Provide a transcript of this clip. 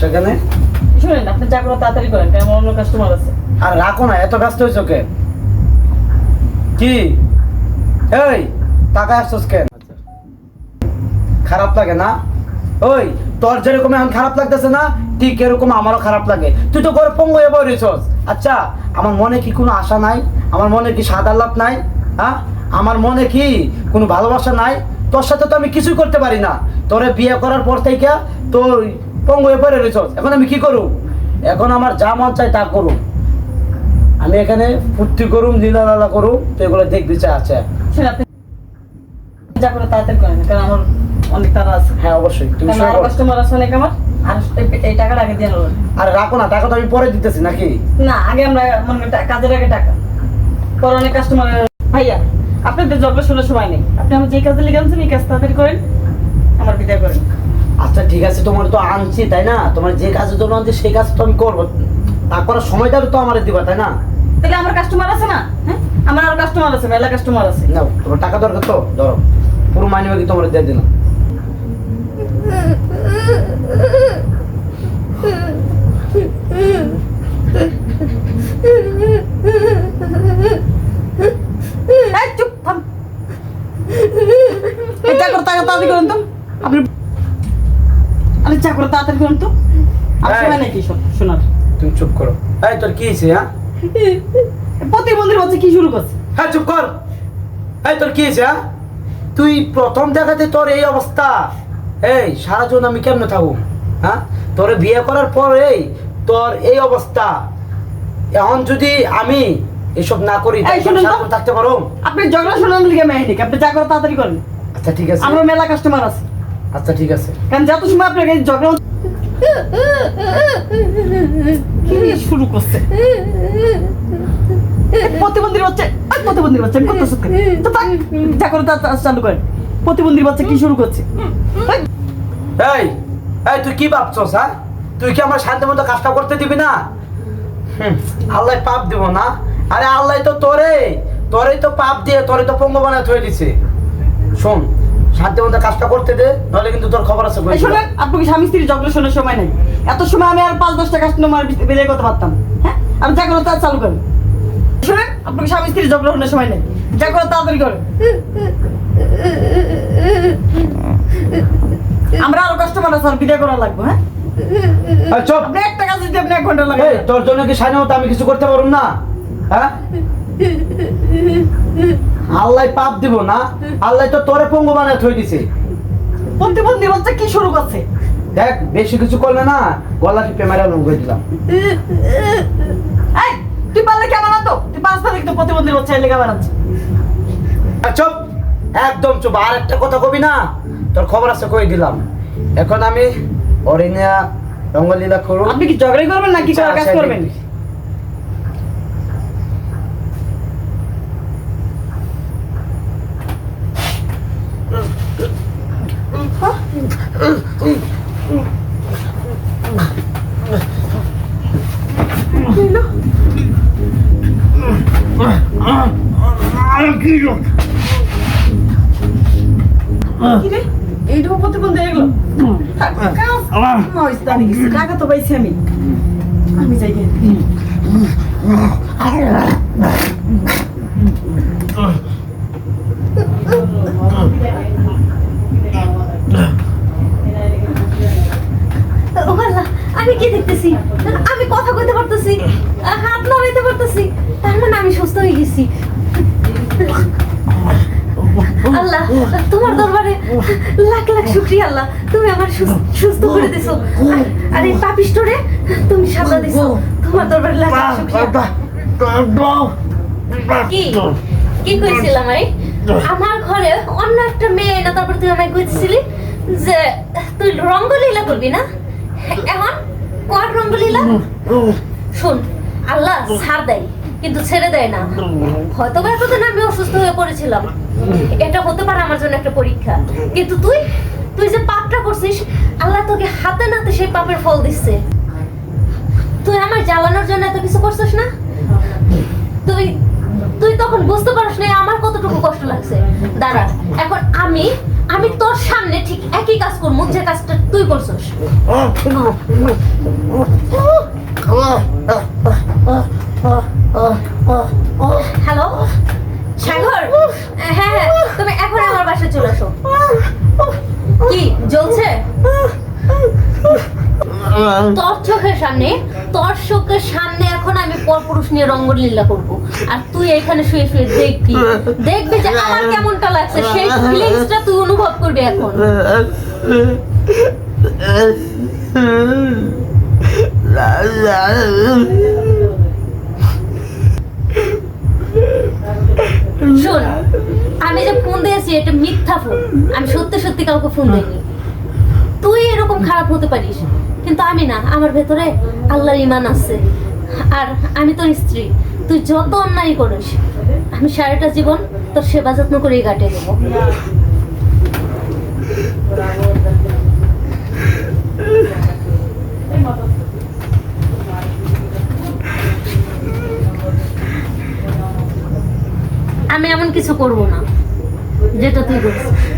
শুনেন আপনি যা করে তাড়াতাড়ি করেন কারণ অন্য কাস্টমার আছে। আর রাখো না এত ব্যস্ত হয়েছ কে কি? এই টাকা আসছস কেন? খারাপ লাগে না? ওই তোর যেরকম এখন খারাপ লাগতেছে না ঠিক এরকম আমারও খারাপ লাগে। তুই তো করে পঙ্গ হয়ে বলেছস আচ্ছা আমার মনে কি কোনো আশা নাই? আমার মনে কি সাদা লাভ নাই? হ্যাঁ? আমার মনে কি কোনো ভালোবাসা নাই? তোর সাথে তো আমি কিছুই করতে পারি না। তোরে বিয়ে করার পর থেকে তোর পঙ্গ হয়ে পড়ে রয়েছস এখন আমি কি করুম? এখন আমার যা মন চাই তা করুম। আমি এখানে ফুর্তি করুম লীলা করুম তো এগুলো দেখবি চা আছে। আপনি যা করে তাড়াতাড়ি করেন কারণ আমার অনেক তাড়া আছে। হ্যাঁ অবশ্যই তুমি কারণ শুরু আরও করো। কাস্টমার আছে অনেক আমার আর এই- এই টাকাটা আগে দিয়ে আর রাখো না টাকা তো আমি পরে দিতেছি নাকি? না আগে আমরা মনে কাজের আগে টাকা। পরে অনেক কাস্টমার ভাইয়া আপনাদের জব শোনার সময় নেই। আপনি আমার যে কাজে লেগে আনছেন এই কাজ তাড়াতাড়ি করেন আমার বিদায় করেন। আচ্ছা ঠিক আছে তোমার তো আনছি তাই না? তোমার যে কাজের জন্য আনছি সেই কাজ তো আমি করব। তা করার সময়টা তো আমার দিবা তাই না? তাহলে আমার কাস্টমার আছে না? হ্যাঁ? আমার আর কাস্টমার আছে মেলা কাস্টমার আছে। নাও তোমার টাকা দরকার তো ধরো। পুরো মাইনে বাকি তোমার দিয়ে দিলাম এই চুপ থাম এই চা করে টাকা তাড়াতাড়ি করেন তো আপনি চা করে তাড়াতাড়ি করেন তো। আর এই। সময় নাকি সব? শোনার। তুমি চুপ করো। এই তোর কি হয়েছে হ্যাঁ? প্রতিবন্ধীর বাচ্চা কি শুরু করছে? হ্যাঁ চুপ কর। এই তোর কি হয়েছে হ্যাঁ? তুই প্রথম দেখাতে তোর এই অবস্থা। এই সারা জীবন আমি কেমনে থাকব হ্যাঁ? তোরে বিয়ে করার পরেই তোর এই অবস্থা। এখন যদি আমি এসব না করি এই, শুনুন থাকতে পারো? আপনি ঝগড়া মেহেনিক আপনি চা করে তাড়াতাড়ি করেন। আচ্ছা ঠিক আছে। আমার মেলা কাস্টমার আছে। আচ্ছা ঠিক আছে। কারণ যত সময় আপনার কাছে ঝগড়া হচ্ছে- কি শুরু করছে? প্রতিবন্ধীর বাচ্চা প্রতিবন্ধীর বাচ্চা আমি করতেছি? তো থাক, যা করে তা তা চালু করেন। প্রতিবন্ধীর বাচ্চা কি শুরু করছে? এই এই তুই কি ভাবছস হ্যাঁ? তুই কি আমার শান্তি মতো কাজটা করতে দিবি না? হুম, আল্লাহ পাপ দিব না। আরে আল্লাহ তো তোরে তোরে তো পাপ দিয়ে তোরে তো পঙ্গ বানায় থয়ে দিছে। শোন শান্তি মতো কাজটা করতে দে নাহলে কিন্তু তোর খবর আছে শোনেন আপনাকে স্বামী স্ত্রীর ঝগড়া শোনার সময় নেই? এত সময় আমি আর পাঁচ দশটা কাস্টমার বেরিয়ে করতে পারতাম হ্যাঁ? আমি যা করে তা চালু করেন। শোনেন আপনাকে স্বামী স্ত্রীর ঝগড়া শোনার সময় নেই? যা করে তাড়াতাড়ি করেন। আমরা আরও কাস্টমার আছে আর বিদায় করা লাগবে হ্যাঁ? চুপ। আপনি একটা কাজ যদি আপনি এক ঘণ্টা লাগে তোর জন্য কি মতো আমি কিছু করতে পারুম না? হ্যাঁ? আল্লাহ পাপ দিব না আল্লাহ তো তোরে পঙ্গু বানায় থই দিছে। প্রতিবন্ধী বাচ্চা কি শুরু করছে? দেখ বেশি কিছু করলে না গলা টিপে মেরা লঙ্গ দিলাম। এই তুই পারলে কেমন আতো তুই পাঁচ তারিখ তো প্রতিবন্ধী বাচ্চা লেগে বেড়াচ্ছে। আর চুপ একদম চুপ। আর একটা কথা কবি না তোর খবর আছে কই দিলাম। এখন আমি অরিনিয়া রঙ্গলীলা করু আপনি কি ঝগড়াই করবেন নাকি কাজ করবেন? কি রে এইটাও প্রতিবন্ধী হয়ে গেল কাজ হয়েছে আমি কিছু টাকা তো পাইছি আমি আমি যাই গিয়ে। ও আল্লাহ, আমি কি দেখতেছি আমি কথা কইতে পারতেছি। হাত নাড়াইতে পারতেছি। তার মানে আমি সুস্থ হয়ে গেছি। আল্লাহ, তোমার দরবারে লাখ লাখ শুক্রিয়া, আল্লাহ। তুমি আমার সুস্থ করে দিছো। আর- এই পাপিষ্টরে তুমি সাজা দিছো। তোমার দরবারে লাখ লাখ শুক্রিয়া। কি? কি কইছিলাম আরে আমার ঘরে অন্য একটা মেয়ে এনে তারপর তুই আমায় কইছিলি যে, তুই রঙ্গলীলা করবি না? এখন আল্লাহ ছাড় দেয়, কিন্তু ছেড়ে দেয় না। হয়তো বা এতদিন আমি অসুস্থ হয়ে পড়েছিলাম। এটা হতে পারে আমার জন্য একটা পরীক্ষা। কিন্তু তুই তুই যে পাপটা করছিস, আল্লাহ তোকে হাতে নাতে সেই পাপের ফল দিচ্ছে। তুই আমার জ্বালানোর জন্য এত কিছু করছিস না? তুই তুই তখন বুঝতে পারিস না আমার কতটুকু কষ্ট লাগছে। দাঁড়া, এখন আমি আমি তোর সামনে ঠিক একই কাজ করব, যে কাজটা তুই করছস। হ্যালো সাগর? হ্যাঁ হ্যাঁ তুমি এখন আমার বাসায় চলে আসো কি, জ্বলছে? তোর চোখের সামনে, তোর চোখের সামনে এখন আমি পরপুরুষ নিয়ে রঙ্গলীলা করব। আর তুই এখানে শুয়ে শুয়ে দেখবি। দেখবি যে আমার কেমনটা লাগছে, সেই ফিলিংসটা তুই অনুভব করবি এখন। শোন, আমি যে ফোন দিয়েছি, এটা মিথ্যা ফোন আমি সত্যি সত্যি কাউকে ফোন দিইনি। তুই এরকম খারাপ হতে পারিস, কিন্তু আমি না, আমার ভেতরে আল্লাহর ইমান আছে। আর আমি তোর স্ত্রী। তুই যত অন্যায় করিস, আমি সারাটা জীবন তোর সেবা যত্ন করেই কাটিয়ে দেবো। আমি এমন কিছু করব না, যেটা তুই করছিস